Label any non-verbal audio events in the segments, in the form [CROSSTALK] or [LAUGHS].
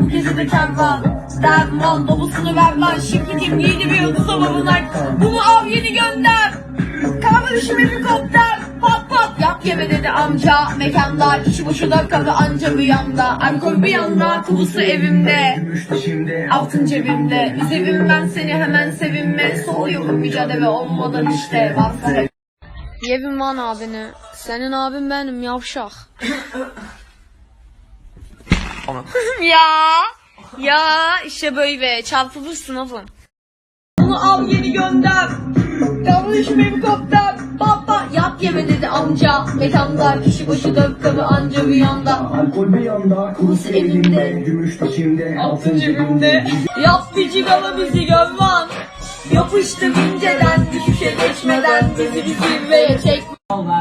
Bu gece de kervan. Derman, babasını ver lan. Şirketim giydi bir yıldız babamlar. Bunu al yeni gönder. Kahve düşüm helikopter. Pat pat yap yeme dedi amca. Mekanda kişi da kahve anca bir yanda. Alkol bir yanda, kubusu evimde. Altın cebimde. Üzevim ben seni hemen sevinme. Soğuyorum mücadele olmadan işte. Hep. Yevim lan abini. Senin abin benim yavşak. [LAUGHS] [LAUGHS] ya. Ya işte böyle çarpılırsın oğlum. Bunu al yeni gönder. Yanlış helikopter. Baba yap yeme dedi amca. Mekanda kişi başı dört anca bir yanda. Alkol bir yanda, kurusu elimde, gümüş taşımda, altın cebimde. Yap bir cigalı bizi görman. Yapıştım inceden düşüşe geçmeden bizi bir zirveye çek. Diyabı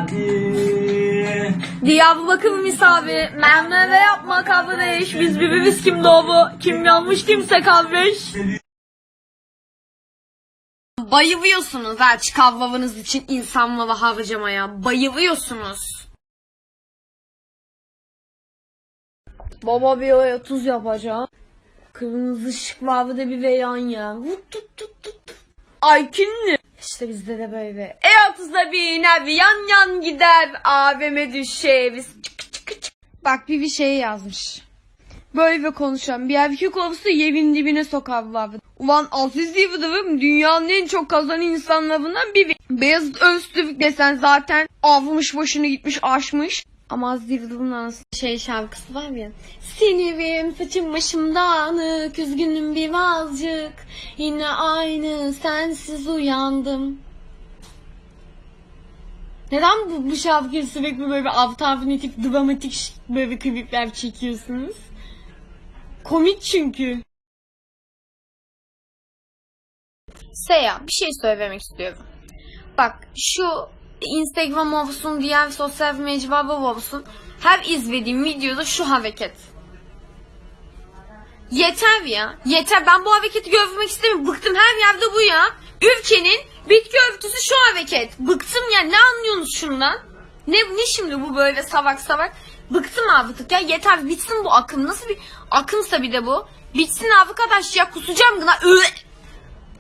bakım misabi, memle ve yapma kardeş. Biz birbiriz kim doğru, kim yanlış kimse kardeş. Bayılıyorsunuz ha çıkavlavanız için insan malı harcamaya. Bayılıyorsunuz. Baba bir oya tuz yapacağım. Kırmızı ışık mavi bir veyan ya. Ay kinli. İşte bizde de böyle. E30'da biner yan yan gider. AVM düşeriz. Çık çık çık. Bak bir bir şey yazmış. Böyle konuşan bir erkek olsa yerin dibine sokarlar. Ulan Aziz Yıldırım dünyanın en çok kazanan insanlarından biri. Beyaz Öztürk desen zaten avmış başını gitmiş aşmış. Ama Aziz Yıldırım'ın anası şey şarkısı var ya. Sinirim saçım başım dağınık üzgünüm birazcık. Yine aynı sensiz uyandım. Neden bu, bu şarkıyı sürekli böyle alternatif dramatik böyle klipler çekiyorsunuz? Komik çünkü. Seya bir şey söylemek istiyorum. Bak şu Instagram olsun diğer sosyal mecralar olsun her izlediğim videoda şu hareket. Yeter ya. Yeter. Ben bu hareketi görmek istemiyorum. Bıktım her yerde bu ya. Ülkenin bitki örtüsü şu hareket. Bıktım ya. Ne anlıyorsunuz şundan? Ne, ne şimdi bu böyle savak savak? Bıktım artık ya. Yeter. Bitsin bu akım. Nasıl bir akımsa bir de bu. Bitsin arkadaş ya. Kusacağım gına.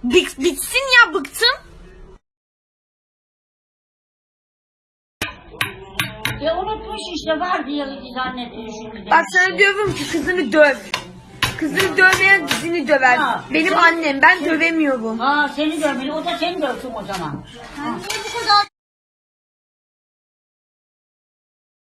Bit, bitsin ya. Bıktım. Ya unutmuş işte var diye zannediyor şimdi. Bak sana diyorum ki kızını döv. Kızını dövmeyen dizini döver. Ha. Benim annem. Ben dövemiyorum. Ha seni dövmeli o da seni dövsün o zaman. Niye bu kadar